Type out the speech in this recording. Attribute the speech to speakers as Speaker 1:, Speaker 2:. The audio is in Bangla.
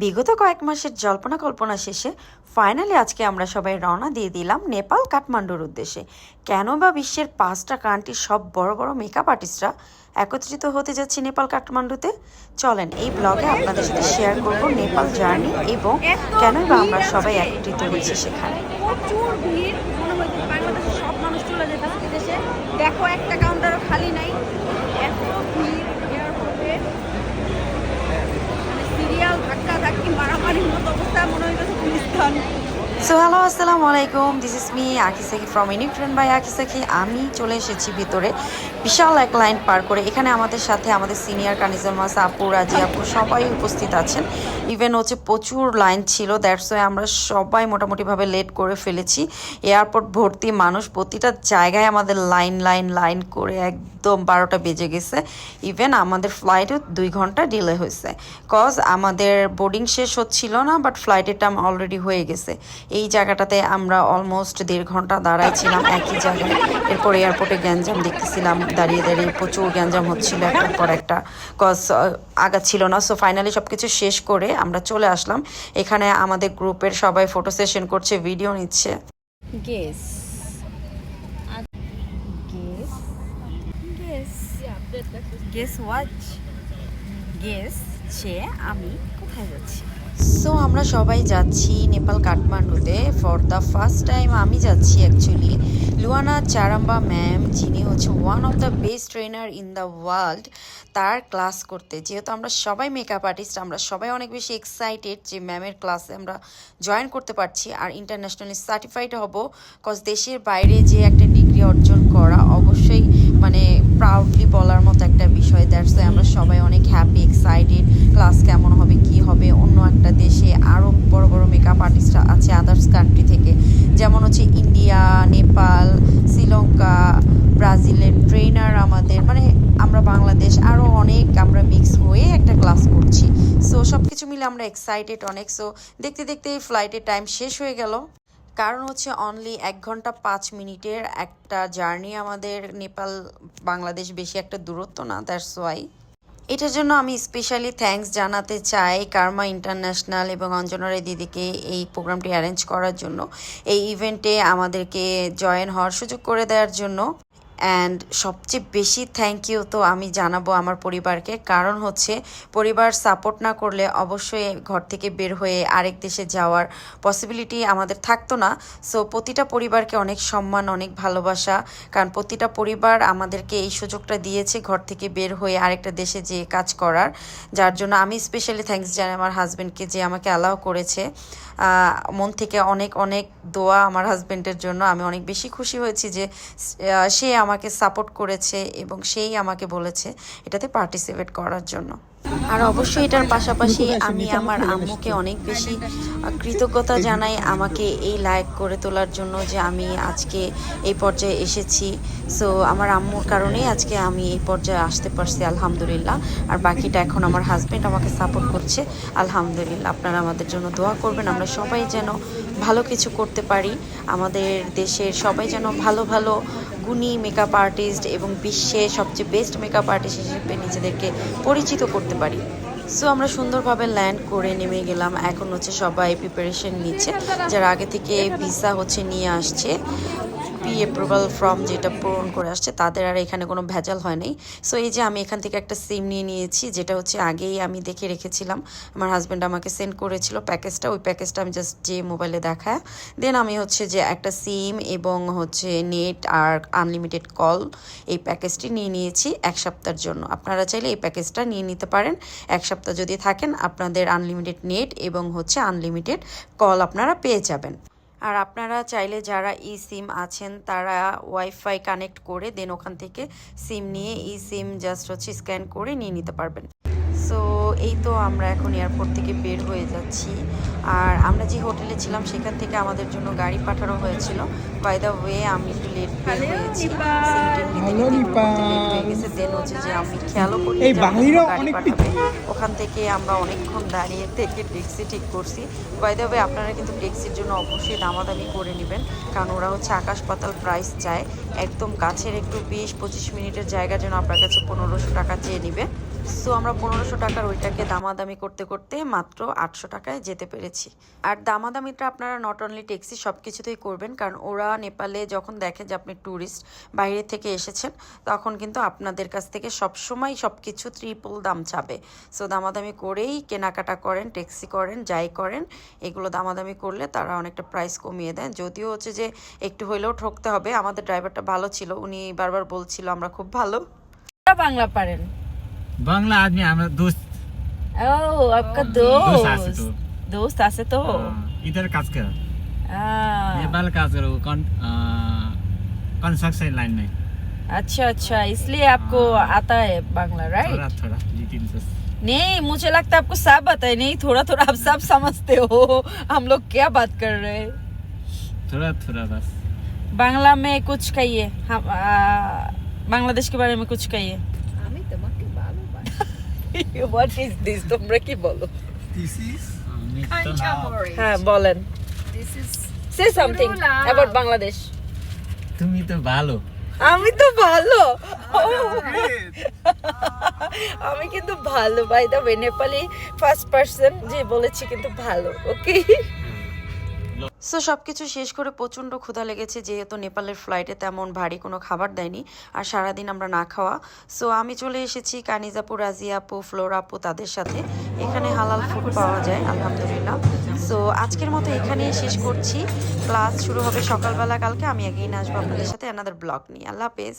Speaker 1: বিগত কয়েক মাসের জল্পনা কল্পনা শেষে ফাইনালি আজকে আমরা সবাই রওনা দিয়ে দিলাম নেপাল কাঠমান্ডুর উদ্দেশ্যে। কেন বা বিশ্বের পাঁচটা কান্ট্রির সব বড় বড় মেকআপ আর্টিস্টরা একত্রিত হতে যাচ্ছে নেপাল কাঠমান্ডুতে? চলেন এই ব্লগে আপনাদের সাথে শেয়ার করব নেপাল জার্নি এবং কেনই বা আমরা সবাই একত্রিত হয়েছি সেখানে।
Speaker 2: দেখো একটা কাউন্টারও খালি নাই। done.
Speaker 1: সো হ্যালো আসসালামু আলাইকুম। This is me Akisaki from ইনি ফ্রেন্ড বাই আকিসাকি আমি চলে এসেছি ভিতরে। বিশাল এক লাইন পার করে। এখানে আমাদের সাথে আমাদের সিনিয়র কানিজাল মাস, আপু, রাজি আপু, সবাই উপস্থিত আছেন। ইভেন হচ্ছে প্রচুর লাইন ছিল। দ্যাটস ওয়ে আমরা সবাই মোটামুটিভাবে লেট করে ফেলেছি। এয়ারপোর্ট ভর্তি মানুষ প্রতিটা জায়গায় আমাদের লাইন লাইন লাইন করে একদম বারোটা বেজে গেছে। ইভেন আমাদের ফ্লাইটও দুই ঘণ্টা ডিলে হয়েছে। কজ আমাদের বোর্ডিং শেষ হচ্ছিল না বাট ফ্লাইটের টাইম অলরেডি হয়ে গেছে। এই জায়গাটাতে আমরা অলমোস্ট দেড় ঘণ্টা দাঁড়াইছিলাম একই জায়গায়। এরপর এয়ারপোর্টে গ্যাঞ্জাম দেখতেছিলাম দাঁড়িয়ে দাঁড়িয়ে প্রচুর গ্যাঞ্জাম হচ্ছিল একটার পর একটা কজ আগা ছিল না। সো ফাইনালি সব কিছু শেষ করে আমরা চলে আসলাম। এখানে আমাদের গ্রুপের সবাই ফটো সেশন করছে ভিডিও নিচ্ছে।
Speaker 2: Guess guess guess guess watch guess যে আমি কোথায় যাচ্ছি?
Speaker 1: সো আমরা সবাই যাচ্ছি নেপাল কাঠমান্ডুতে ফর দ্য ফার্স্ট টাইম আমি যাচ্ছি অ্যাকচুয়ালি লুয়ানা চারাম্বা ম্যাম যিনি হচ্ছে one of the best trainer in the world তার ক্লাস করতে। যেহেতু আমরা সবাই মেকআপ আর্টিস্ট আমরা সবাই অনেক বেশি এক্সাইটেড যে ম্যামের ক্লাসে আমরা জয়েন করতে পারছি। আর ইন্টারন্যাশনালি সার্টিফাইড হব কজ দেশের বাইরে যে একটা ডিগ্রি অর্জন করা অবশ্যই মানে প্রাউডলি বলার মতো একটা বিষয় দ্যাটস আমরা সবাই অনেক হ্যাপি এক্সাইটেড ক্লাস কেমন হবে, কি হবে, অন্য একটা দেশে আরও বড় বড় মেকআপ আর্টিস্টরা আছে আদার্স কান্ট্রি থেকে। যেমন হচ্ছে ইন্ডিয়া নেপাল শ্রীলঙ্কা ব্রাজিলের ট্রেনার আমাদের মানে আমরা বাংলাদেশ আরও অনেক আমরা মিক্স হয়ে একটা ক্লাস করছি। সো সব কিছু মিলে আমরা এক্সাইটেড অনেক। সো দেখতে দেখতে ফ্লাইটের টাইম শেষ হয়ে গেল। কারণ হচ্ছে অনলি এক ঘণ্টা পাঁচ মিনিটের একটা জার্নি আমাদের নেপাল বাংলাদেশ বেশি একটা দূরত্ব না দ্যাটস ওয়াই এটার জন্য আমি স্পেশালি থ্যাঙ্কস জানাতে চাই কার্মা ইন্টারন্যাশনাল এবং অঞ্জনারে দিদিকে এই প্রোগ্রামটি অ্যারেঞ্জ করার জন্য। এই ইভেন্টে আমাদেরকে জয়েন হওয়ার সুযোগ করে দেওয়ার জন্য। অ্যান্ড সবচেয়ে বেশি থ্যাংক ইউ তো আমি জানাব আমার পরিবারকে। কারণ হচ্ছে, পরিবার সাপোর্ট না করলে অবশ্যই ঘর থেকে বের হয়ে আরেক দেশে যাওয়ার পসিবিলিটি আমাদের থাকতো না। সো প্রতিটা পরিবারকে অনেক সম্মান, অনেক ভালোবাসা। কারণ প্রতিটা পরিবার আমাদেরকে এই সুযোগটা দিয়েছে ঘর থেকে বের হয়ে আরেকটা দেশে যে কাজ করার। যার জন্য আমি স্পেশালি থ্যাঙ্কস জানাই আমার হাজব্যান্ডকে যে আমাকে অ্যালাউ করেছে। মন থেকে অনেক অনেক দোয়া আমার হাজব্যান্ডের জন্য। আমি অনেক বেশি খুশি হয়েছি যে সে সে আমাকে সাপোর্ট করেছে এবং সেই আমাকে বলেছে এটাতে পার্টিসিপেট করার জন্য। আর অবশ্যই এটার পাশাপাশি আমি আমার আম্মুকে অনেক বেশি কৃতজ্ঞতা জানাই আমাকে এই লায়ক করে তোলার জন্য যে আমি আজকে এই পর্যায়ে এসেছি। সো আমার আম্মুর কারণেই আজকে আমি এই পর্যায়ে আসতে পারছি আলহামদুলিল্লাহ। আর বাকিটা এখন আমার হাজব্যান্ড আমাকে সাপোর্ট করছে আলহামদুলিল্লাহ। আপনারা আমাদের জন্য দোয়া করবেন আমরা সবাই যেন ভালো কিছু করতে পারি। আমাদের দেশের সবাই যেন ভালো ভালো গুণী মেকআপ আর্টিস্ট এবং বিশ্বে সবচেয়ে বেস্ট মেকআপ আর্টিস্ট হিসেবে নিজেদেরকে পরিচিত করতে পারি। সো আমরা সুন্দরভাবে ল্যান্ড করে নেমে গেলাম। এখন হচ্ছে সবাই প্রিপারেশন নিচ্ছে। যারা আগে থেকে ভিসা হচ্ছে নিয়ে আসছে পি অ্যাপ্রুভাল ফর্ম যেটা পূরণ করে আসছে, তাদের আর এখানে কোনো ভেজাল হয় নাই। সো এই যে আমি এখান থেকে একটা সিম নিয়ে নিয়েছি, যেটা হচ্ছে আগেই আমি দেখে রেখেছিলাম। আমার হাজব্যান্ড আমাকে সেন্ড করেছিল প্যাকেজটা, ওই প্যাকেজটা আমি জাস্ট যে মোবাইলে দেখায়। দেন আমি হচ্ছে যে একটা সিম এবং হচ্ছে নেট আর আনলিমিটেড কল এই প্যাকেজটি নিয়ে নিয়েছি এক সপ্তাহের জন্য। আপনারা চাইলে এই প্যাকেজটা নিয়ে নিতে পারেন। এক সপ্তাহ যদি থাকেন, আপনাদের আনলিমিটেড নেট এবং হচ্ছে আনলিমিটেড কল আপনারা পেয়ে যাবেন। আর আপনারা চাইলে যারা ই সিম আছেন, তারা ওয়াইফাই কানেক্ট করে দেন ওখান থেকে সিম নিয়ে, ই সিম জাস্ট হচ্ছে স্ক্যান করে নিয়ে নিতে পারবেন। সো এই তো আমরা এখন এয়ারপোর্ট থেকে বের হয়ে যাচ্ছি। আর আমরা যে হোটেলে ছিলাম সেখান থেকে আমাদের জন্য গাড়ি পাঠানো হয়েছিল। বাই দ্য ওয়ে আমি একটু লেট বের হয়েছি। লেট হয়ে গেছে। দেন হচ্ছে যে আমি খেয়ালও করি
Speaker 3: এই
Speaker 1: পাঠাবে। ওখান থেকে আমরা অনেকক্ষণ দাঁড়িয়ে থেকে ট্যাক্সি ঠিক করছি। বাই দ্য ওয়ে আপনারা কিন্তু ট্যাক্সির জন্য অবশ্যই দামাদামি করে নেবেন। কারণ ওরা হচ্ছে আকাশ পাতাল প্রাইস চায়। একদম কাছের একটু বিশ পঁচিশ মিনিটের জায়গার যেন আপনার কাছে পনেরোশো টাকা চেয়ে নেবে। সো আমরা পনেরোশো টাকার ওইটাকে দামাদামি করতে করতে মাত্র আটশো টাকায় যেতে পেরেছি। আর দামাদামিটা আপনারা নট অনলি ট্যাক্সি সব কিছুতেই করবেন, কারণ ওরা নেপালে যখন দেখে যে আপনি ট্যুরিস্ট বাইরে থেকে এসেছেন, তখন কিন্তু আপনাদের কাছ থেকে সবসময় সব কিছু ত্রিপল দাম চাবে। সো দামাদামি করেই কেনাকাটা করেন ট্যাক্সি করেন, যাই করেন, এগুলো দামাদামি করলে তারা অনেকটা প্রাইস কমিয়ে দেন যদিও হচ্ছে যে একটু হইলেও ঠকতে হবে, আমাদের ড্রাইভারটা ভালো ছিল, উনি বারবার বলছিল আমরা খুব ভালো।
Speaker 2: বাংলা পারেন।
Speaker 4: बंगला आदमी हमारा दोस्त।
Speaker 2: ओ आपका हाँ।
Speaker 4: दोस्त। दोस्त
Speaker 2: आसे
Speaker 4: तो।,
Speaker 2: तो।
Speaker 4: हाँ, इधर काज कर।
Speaker 2: हाँ।
Speaker 4: नेपाल काज करो कंस्ट्रक्शन लाइन में।
Speaker 2: अच्छा अच्छा इसलिए आपको आता है बांग्ला राइट
Speaker 4: थोड़ा थोड़ा लिटिल
Speaker 2: नहीं मुझे लगता है आपको सब आता है नहीं थोड़ा थोड़ा आप सब समझते हो। हम लोग क्या बात कर रहे हैं?
Speaker 4: थोड़ा थोड़ा बस।
Speaker 2: बांग्ला में कुछ कहिए हम बांग्लादेश के बारे में कुछ कहिए। What is this? তোমরা কি বলো?
Speaker 3: This is
Speaker 2: হ্যাঁ বলেন। Say something about বাংলাদেশ
Speaker 4: তুমি তো ভালো।
Speaker 2: আমি তো ভালো। আমি কিন্তু ভালো। By the way Nepali first person যে বলেছি কিন্তু ভালো ওকে
Speaker 1: সো সব কিছু শেষ করে প্রচণ্ড ক্ষুধা লেগেছে, যেহেতু নেপালের ফ্লাইটে তেমন ভারী কোনো খাবার দেয়নি, আর সারাদিন আমরা না খাওয়া। সো আমি চলে এসেছি কানিজাপুর রাজিয়া আপু ফ্লোরা আপু তাদের সাথে। এখানে হালাল ফুড পাওয়া যায়, আলহামদুলিল্লাহ। সো আজকের মতো এখানেই শেষ করছি। ক্লাস শুরু হবে সকালবেলা কালকে, আমি এগিয়ে আসব আপনাদের সাথে অ্যানাদার ব্লগ নিয়ে। আল্লাহ হাফেজ।